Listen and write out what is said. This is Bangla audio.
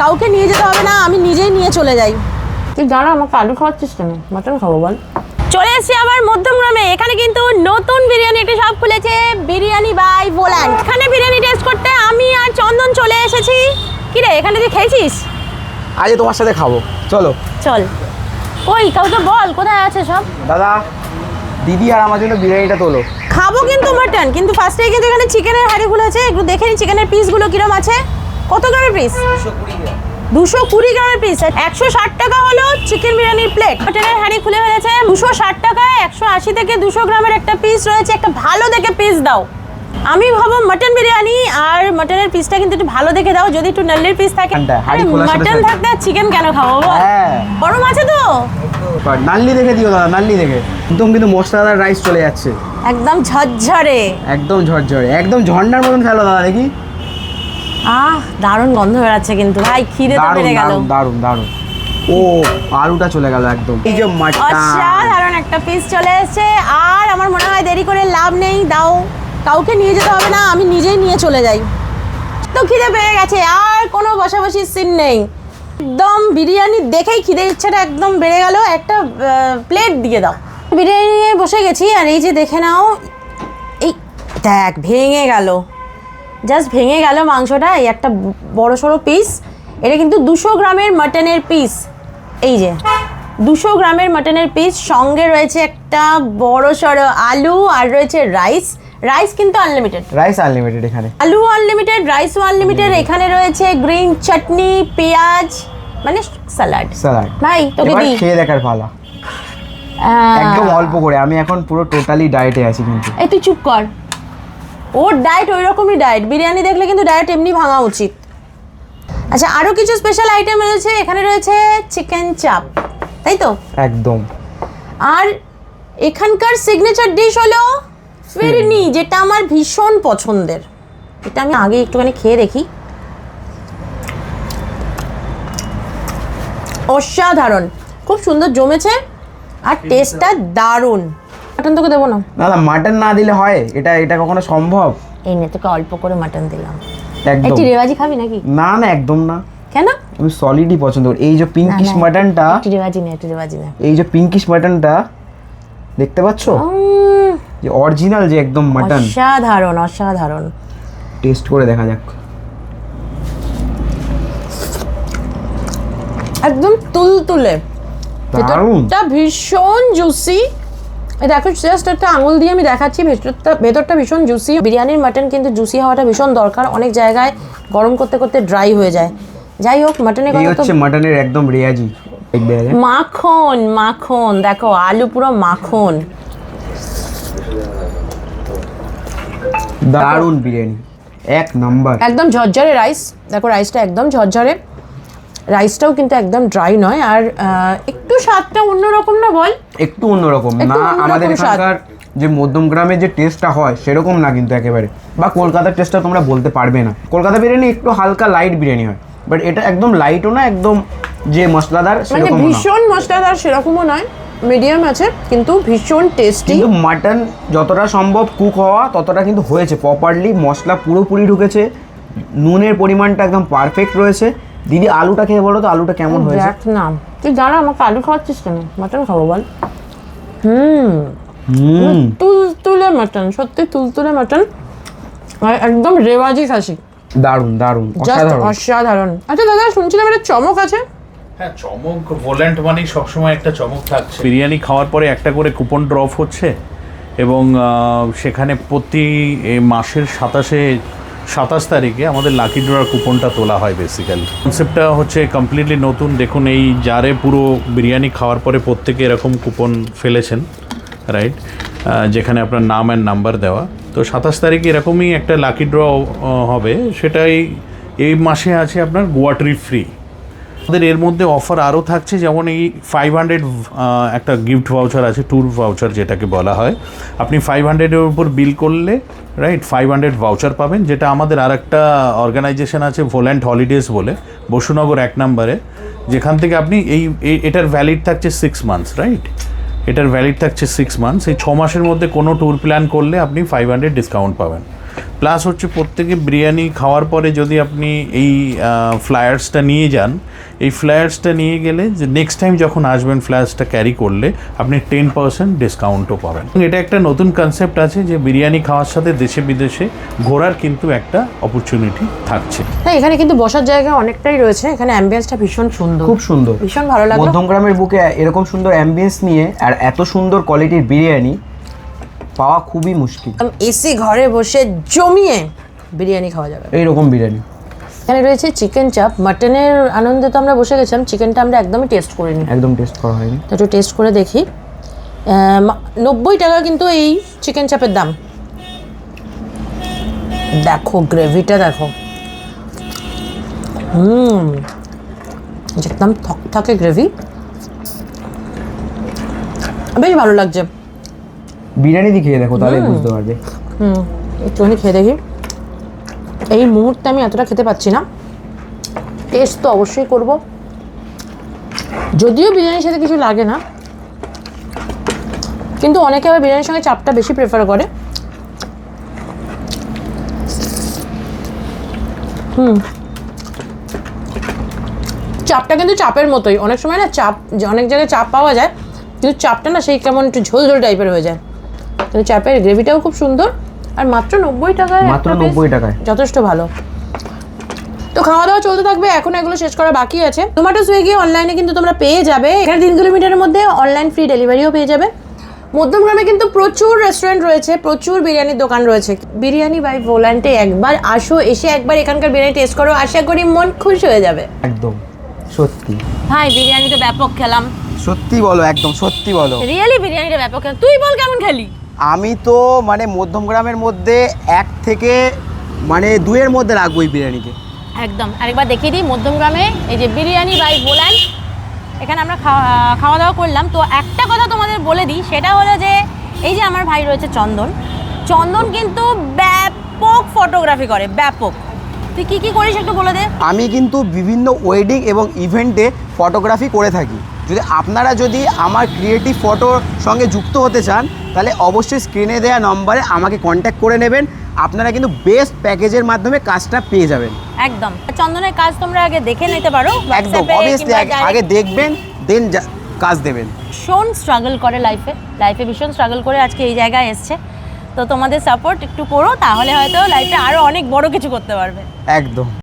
কাউকে নিয়ে যেতে হবে না আমি নিজেই নিয়ে চলে যাই। তুই দাঁড়া আমাকে আলু খাওয়াচ্ছিস কেন? মাটন খাব বল। চলে এসেছি আবার মধ্যমগ্রামে। এখানে কিন্তু নতুন বিরিয়ানি একটা শপ খুলেছে বিরিয়ানি বাই ভোল্যান্ড এখানে বিরিয়ানি টেস্ট করতে আমি আর চন্দন চলে এসেছি। কি রে এখানে তুই খেয়েছিস? আজ তোমার সাথে খাব। চলো। চল। ওই কাউকে বল কোথায় আছে সব? দাদা দিদি আর আমার জন্য বিরিয়ানিটা তোলো। খাব কিন্তু মাটন কিন্তু ফার্স্টে কিন্তু এখানে চিকেনের হাড়ি খুলেছে। একটু দেখে নি চিকেনের পিসগুলো কিরম আছে। কত গ্রামের পিস দুশো কুড়ি গ্রামের পিস একশো ষাট টাকা হলো চিকেন বিরিয়ানির প্লেট মাটনের হাঁড়ি খুলে ফেলেছে। দুশো ষাট টাকায় একশো আশি থেকে দুশো গ্রামের একটা পিস রয়েছে। একটা ভালো দেখে পিস দাও। আমি ভাবো মাটন বিরিয়ানি আর মাটনের পিসটা কিন্তু একটু ভালো দেখে দাও। যদি একটু নাল্লির পিস থাকে মাটন থাকতে চিকেন কেন খাব? হ্যাঁ। গরম আছে তো? নাল্লি দেখে দিও দাদা নাল্লি দেখে। একদম কিন্তু মশলাদার রাইস চলে যাচ্ছে। একদম ঝরঝরে। একদম ঝরঝরে একদম ঝর্ণার মতন খেলো দাদা দেখি। আহ দারুণ গন্ধ বেরাচ্ছে কিন্তু। ভাই খিদে তো বেড়ে গেল। দারুণ দারুণ ও আলুটা চলে গেল একদম। এই যে অসাধারণ একটা পিস চলে এসেছে। আর আমার মনে হয় দেরি করে লাভ নেই। দাও কাউকে নিয়ে যেতে হবে না। আমি নিজেই নিয়ে চলে যাই। তো খিদে পেয়ে গেছে। আর কোনো বসাবসির সিন নেই। একদম বিরিয়ানি দেখেই খিদে ইচ্ছাটা একদম বেড়ে গেল। একটা প্লেট দিয়ে দাও। বিরিয়ানি নিয়ে বসে গেছি। আর এই যে দেখে নাও এই দেখ ভেঙে গেল। জাস্ট ভেঙে গেল মাংসটা এই একটা বড় সড়ো পিস এটা কিন্তু দুশো গ্রামের মাটনের পিস এই যে দুশো গ্রামের মাটনের পিস সঙ্গে রয়েছে একটা বড় সড়ো আলু আর রয়েছে রাইস রাইস কিন্তু আনলিমিটেড রাইস আনলিমিটেড এখানে। আলু আনলিমিটেড রাইসও আনলিমিটেড এখানে রয়েছে গ্রিন চাটনি পেঁয়াজ মানে স্যালাড স্যালাড ভাই তোকে দিই। খেয়ে দেখার পালা। একদম অল্প করে। আমি এখন পুরো টোটালি ডায়েটে আছি কিন্তু। এই তুই চুপ কর। ওর ডায়েট ওই রকমই ডায়েট বিরিয়ানি দেখলে কিন্তু ডায়েট এমনি ভাঙা উচিত। আচ্ছা আরও কিছু স্পেশাল আইটেম রয়েছে এখানে রয়েছে চিকেন চাপ তাই তো? একদম। আর এখানকার সিগনেচার ডিশ হলো ফিরনি যেটা আমার ভীষণ পছন্দের। এটা আমি আগে একটুখানি খেয়ে দেখি। অসাধারণ। খুব সুন্দর জমেছে আর টেস্টটা দারুণ। মাটন তোকে দেবো না? দাদা মাটন না দিলে হয়। এটা এটা কখনো সম্ভব? এই নে তোকে অল্প করে মাটন দিলাম। একদম। একটি রেওয়াজি খাবি নাকি? না না একদম না। কেন? আমি সলিডই পছন্দ করি। এই যে পিঙ্কিশ মাটনটা একটি রেওয়াজি নে একটি রেওয়াজি নে। এই যে পিঙ্কিশ মাটনটা দেখতে পাচ্ছ? যে অরিজিনাল যে একদম মাটন অসাধারণ অসাধারণ। টেস্ট করে দেখা যাক। একদম তুলতুলে। ভেতরটা ভীষণ জুসি দেখো জাস্ট একটা আঙুল দিয়ে আমি দেখাচ্ছি ভেতরটা ভেতরটা ভীষণ জুসি বিরিয়ানির মাটন কিন্তু জুসি হওয়াটা ভীষণ দরকার অনেক জায়গায় গরম করতে করতে ড্রাই হয়ে যায়। যাই হোক মাটনের কথা হচ্ছে মাটনের একদম রেয়াজি মাখন মাখন। দেখো আলু পুরো মাখন। দারুণ বিরিয়ানি। এক নাম্বার। একদম ঝরঝরে রাইস দেখো রাইসটা একদম ঝরঝরে। রাইসটাও কিন্তু একদম ড্রাই নয়। আর একটু স্বাদটা অন্যরকম না বল? একটু অন্যরকম না আমাদের এখানকার যে মধ্যম গ্রামের যে টেস্টটা হয় সেরকম না কিন্তু একেবারে। বা কলকাতার টেস্টটা তোমরা বলতে পারবে না। কলকাতা বিরিয়ানি একটু হালকা লাইট বিরিয়ানি হয় বাট এটা একদম লাইটও না একদম যে মশলাদার মানে সেরকম না। ভীষণ মশলাদার সেরকমও নয় মিডিয়াম আছে কিন্তু ভীষণ টেস্টি কিন্তু মাটন যতটা সম্ভব কুক হওয়া ততটা কিন্তু হয়েছে। প্রপারলি মশলা পুরোপুরি ঢুকেছে নুনের পরিমাণটা একদম পারফেক্ট রয়েছে। দিদি আলুটা খেয়ে বলো তো আলুটা কেমন হয়েছে? দেখ না। তুই দাঁড়া আমাকে আলু খাওয়াচ্ছিস কেন? মাটন খাব বল। হুম। হুম। তুলতুলে মাটন সত্যি তুলতুলে মাটন। আর একদম রেওয়াজি খাসি। দারুণ দারুণ অসাধারণ। অসাধারণ। আচ্ছা দাদা শুনছিলাম একটা চমক আছে। হ্যাঁ চমক ভোল্যান্ট মানেই সবসময় একটা চমক থাকছে। বিরিয়ানি খাওয়ার পরে একটা করে কুপন ড্রপ হচ্ছে এবং সেখানে প্রতি মাসের সাতাশে সাতাশ তারিখে আমাদের লাকি ড্রার কুপনটা তোলা হয় বেসিক্যালি কনসেপ্টটা হচ্ছে কমপ্লিটলি নতুন। দেখুন, এই যারে পুরো বিরিয়ানি খাওয়ার পরে প্রত্যেকে এরকম কুপন ফেলেছেন রাইট যেখানে আপনার নাম অ্যান্ড নাম্বার দেওয়া। তো সাতাশ তারিখে এরকমই একটা লাকি ড্র হবে। সেটাই এই মাসে আছে আপনার গোয়া ট্রিপ ফ্রি। আমাদের এর মধ্যে অফার আরও থাকছে, যেমন এই ফাইভ হান্ড্রেড একটা গিফট ভাউচার আছে ট্যুর ভাউচার যেটাকে বলা হয়। আপনি ফাইভ হান্ড্রেডের উপর বিল করলে রাইট ফাইভ হান্ড্রেড ভাউচার পাবেন, যেটা আমাদের আর একটা অর্গানাইজেশন আছে ভোল্যান্ট হলিডেজ বলে, বসুনগর এক নম্বরে। যেখান থেকে আপনি এই- এটার ভ্যালিড থাকছে সিক্স মান্থস রাইট এটার ভ্যালিড থাকছে সিক্স মান্থস এই ছ মাসের মধ্যে কোনো ট্যুর প্ল্যান করলে আপনি ফাইভ হান্ড্রেড ডিসকাউন্ট পাবেন। প্লাস হচ্ছে প্রত্যেকে বিরিয়ানি খাওয়ার পরে যদি আপনি এই ফ্লায়ার্সটা নিয়ে যান এই ফ্লায়ার্সটা নিয়ে গেলে যে নেক্সট টাইম যখন আসবেন ফ্লায়ার্সটা ক্যারি করলে আপনি টেন পার্সেন্ট ডিসকাউন্টও পাবেন। এটা একটা নতুন কনসেপ্ট আছে যে বিরিয়ানি খাওয়ার সাথে দেশে বিদেশে ঘোরার কিন্তু একটা অপরচুনিটি থাকছে। হ্যাঁ এখানে কিন্তু বসার জায়গা অনেকটাই রয়েছে। এখানে অ্যাম্বিয়েন্সটা ভীষণ সুন্দর। খুব সুন্দর। ভীষণ ভালো লাগল। মধ্যমগ্রামের বুকে এরকম সুন্দর অ্যাম্বিয়েন্স নিয়ে আর এত সুন্দর কোয়ালিটির বিরিয়ানি পাওয়া খুবই মুশকিল। এসি ঘরে বসে জমিয়ে বিরিয়ানি খাওয়া যাবে। এইরকম বিরিয়ানি। এখানে রয়েছে চিকেন চাপ মাটনের আনন্দে তো আমরা বসে গেছিলাম চিকেনটা আমরা একদমই টেস্ট করিনি। একদম টেস্ট করা হয়নি। তো একটু টেস্ট করে দেখি। নব্বই টাকা কিন্তু এই চিকেন চাপের দাম। দেখো গ্রেভিটা দেখো। হুম একদম থকথকে গ্রেভি বেশ ভালো লাগছে। বিরিয়ানি দিয়ে খেয়ে দেখো তাহলে বুঝতে পারবে। হুম একটুখানি খেয়ে দেখি। এই মুহূর্তে আমি এতটা খেতে পাচ্ছি না। টেস্ট তো অবশ্যই করব। যদিও বিরিয়ানির সাথে কিছু লাগে না কিন্তু অনেকে আবার বিরিয়ানির সঙ্গে চাপটা বেশি প্রেফার করে। হুম। চাপটা কিন্তু চাপের মতোই। অনেক সময় না চাপ অনেক জায়গায় চাপ পাওয়া যায় কিন্তু চাপটা না সেই কেমন একটু ঝোল ঝোল টাইপের হয়ে যায়। কিন্তু চাপের গ্রেভিটাও খুব সুন্দর আর মাত্র নব্বই টাকায় মাত্র নব্বই টাকায়। যথেষ্ট ভালো। তো খাওয়া দাওয়া চলতে থাকবে এখন এগুলো শেষ করা বাকি আছে। জোম্যাটো সুইগি অনলাইনে কিন্তু তোমরা পেয়ে যাবে। এখানে তিন কিলোমিটারের মধ্যে অনলাইন ফ্রি ডেলিভারিও পেয়ে যাবে। মধ্যমগ্রামে কিন্তু প্রচুর রেস্টুরেন্ট রয়েছে প্রচুর বিরিয়ানির দোকান রয়েছে। বিরিয়ানি বাই ভোল্যান্টে একবার আসো এসে একবার এখানকার বিরিয়ানি টেস্ট করো আশা করি মন খুশি হয়ে যাবে। একদম সত্যি। ভাই বিরিয়ানি তো ব্যাপক খেলাম। সত্যি বলো একদম সত্যি বলো। রিয়েলি বিরিয়ানিটা ব্যাপক খেলাম। তুই বল কেমন খেলি? আমি তো মানে মধ্যমগ্রামের মধ্যে এক থেকে মানে দুয়ের মধ্যে রাখব এই বিরিয়ানিকে। একদম। আরেকবার দেখিয়ে দিই মধ্যমগ্রামে এই যে বিরিয়ানি বাই ভোল্যান্ড এখানে আমরা খাওয়া দাওয়া করলাম। তো একটা কথা তোমাদের বলে দিই সেটা হলো যে এই যে আমার ভাই রয়েছে চন্দন চন্দন কিন্তু ব্যাপক ফটোগ্রাফি করে ব্যাপক। তুই কী কী করিস একটু বলে দে। আমি কিন্তু বিভিন্ন ওয়েডিং এবং ইভেন্টে ফটোগ্রাফি করে থাকি। যদি আপনারা যদি আমার ক্রিয়েটিভ ফটোর সঙ্গে যুক্ত হতে চান তাহলে অবশ্যই স্ক্রিনে দেওয়া নম্বরে আমাকে কন্ট্যাক্ট করে নেবেন। আপনারা কিন্তু বেস্ট প্যাকেজের মাধ্যমে কাজটা পেয়ে যাবেন। একদম। চন্দনের কাজ তোমরা আগে দেখে নিতে পারো একদম অবভিয়াসলি আগে দেখবেন দেন কাজ দেবেন। ভীষণ স্ট্রাগল করে লাইফে লাইফে ভীষণ স্ট্রাগল করে আজকে এই জায়গায় এসছে। তো তোমাদের সাপোর্ট একটু করো তাহলে হয়তো লাইফে আরও অনেক বড় কিছু করতে পারবে। একদম।